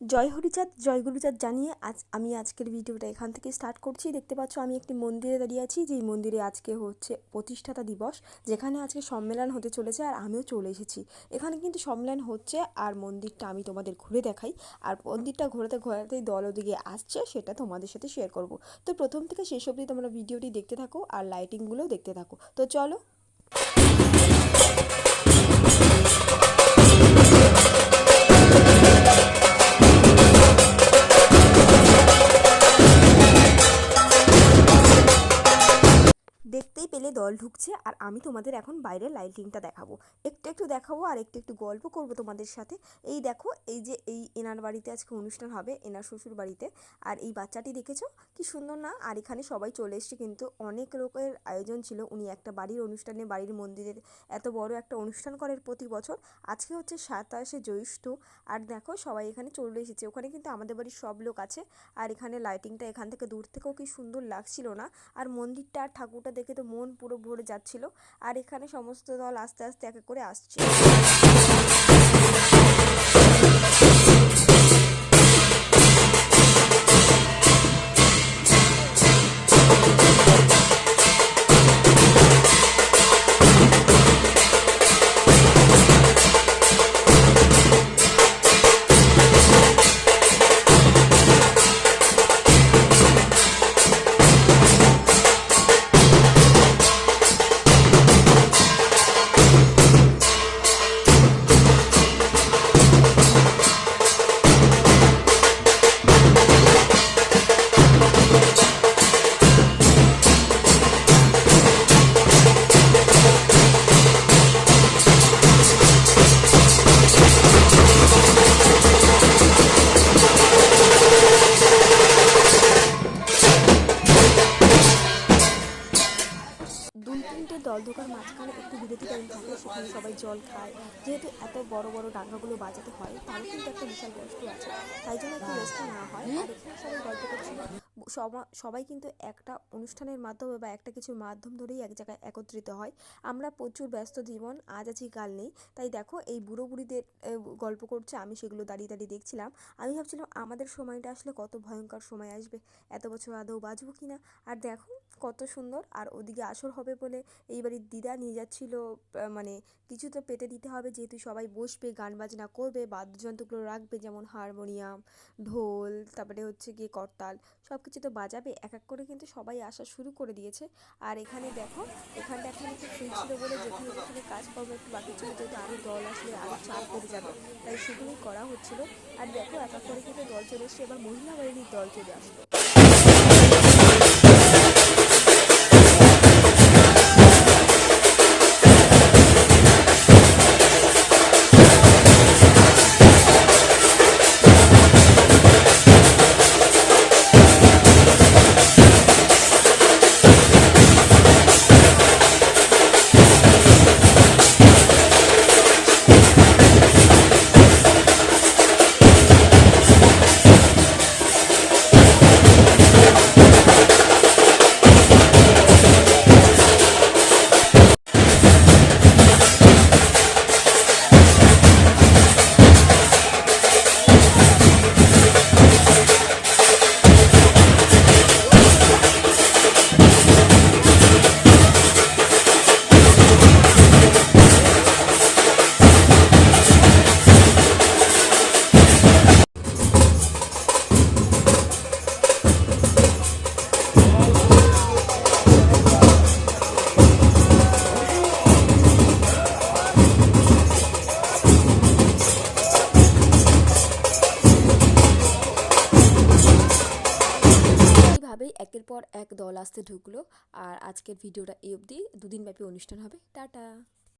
জয় হরিচাঁদ, জয় গুরুচাঁদ জানিয়ে আজ আমি আজকের ভিডিওটা এখান থেকে স্টার্ট করছি। দেখতে পাচ্ছ আমি একটি মন্দিরে দাঁড়িয়ে আছি, যেই মন্দিরে আজকে হচ্ছে প্রতিষ্ঠাতা দিবস, যেখানে আজকে সম্মেলন হতে চলেছে আর আমিও চলে এসেছি। এখানে কিন্তু সম্মেলন হচ্ছে আর মন্দিরটা আমি তোমাদের ঘুরে দেখাই। আর মন্দিরটা ঘোরাতে ঘোরাতেই দল ওদিকে আসছে, সেটা তোমাদের সাথে শেয়ার করব। তো প্রথম থেকে শেষ অবধি তোমরা ভিডিওটি দেখতে থাকো আর লাইটিংগুলোও দেখতে থাকো। তো চলো। দল ঢুকছে আর আমি তোমাদের এখন বাইরের লাইটিংটা দেখাবো। একটু একটু দেখাবো আর একটু একটু গল্প করব তোমাদের সাথে। এই দেখো, এই যে এই এনার বাড়িতে আজকে অনুষ্ঠান হবে, এনার শ্বশুর বাড়িতে। আর এই বাচ্চাটি দেখেছ? কি সুন্দর না? আর এখানে সবাই চলে এসছে কিন্তু অনেক লোকের আয়োজন ছিল। উনি একটা বাড়ির অনুষ্ঠানে, বাড়ির মন্দিরের এত বড় একটা অনুষ্ঠান করেন প্রতি বছর। আজকে হচ্ছে সাতাশে জ্যৈষ্ঠ। আর দেখো, সবাই এখানে চলে এসেছে। ওখানে কিন্তু আমাদের বাড়ির সব লোক আছে। আর এখানে লাইটিংটা এখান থেকে দূর থেকেও কি সুন্দর লাগছিল না? আর মন্দিরটা আর ঠাকুরটা দেখে তো মন পুরো ভরে যাচ্ছিল আর এখানে সমস্ত দল আস্তে আস্তে এক করে আসছে। তিনটে দল ঢোকার মাঝখানে একটু বিরতি টাইম থাকে, সেখানে সবাই জল খায়। যেহেতু এত বড় বড় ডাঙ্গাগুলো বাজাতে হয় তার কিন্তু একটা বিশাল বস্তু আছে। তাই জন্য একটু রেস্ট নেওয়া হয়। আর সবাই গল্প করছিল সবাই কিন্তু একটা অনুষ্ঠানের মাধ্যমে বা একটা কিছুর মাধ্যম ধরেই এক জায়গায় একত্রিত হয়। আমরা প্রচুর ব্যস্ত জীবন, আজ আছি, কাল নেই। তাই দেখো, এই বুড়ো বুড়িদের গল্প করছে, আমি সেগুলো দাঁড়িয়ে দাঁড়িয়ে দেখছিলাম। আমি ভাবছিলাম, আমাদের সময়টা আসলে কত ভয়ঙ্কর সময় আসবে। এত বছর আদৌ বাঁচবো কি না আর দেখো, কত সুন্দর। আর ওদিকে আসর হবে বলে এইবারই দিদা নিয়ে যাচ্ছিল মানে কিছু তো পেতে দিতে হবে, যেহেতু সবাই বসবে, গান বাজনা করবে, বাদ্যযন্ত্রগুলো রাখবে, যেমন হারমোনিয়াম, ঢোল, তারপরে হচ্ছে গিয়ে করতাল সব কিছু তো বাজাবে এক এক করে কিন্তু সবাই আসা শুরু করে দিয়েছে। আর এখানে দেখো, এখানটা এখন একটু ফ্রি ছিল বলে যেখানে যেখানে কাজকর্ম একটু বাকি ছিল, যেহেতু আরও দল আসলে আরও চাপ পড়ে যাবে, তাই সেগুলোই করা হচ্ছিল। আর দেখো এক এক করে কিন্তু দল চলে এসছে, এবার মহিলা বাহিনীর দল চলে আসলো। এইভাবেই একের পর এক দল আসতে ঢুকলো। আর আজকের ভিডিওটা এই অবধি। দুদিন ব্যাপী অনুষ্ঠান হবে। টাটা!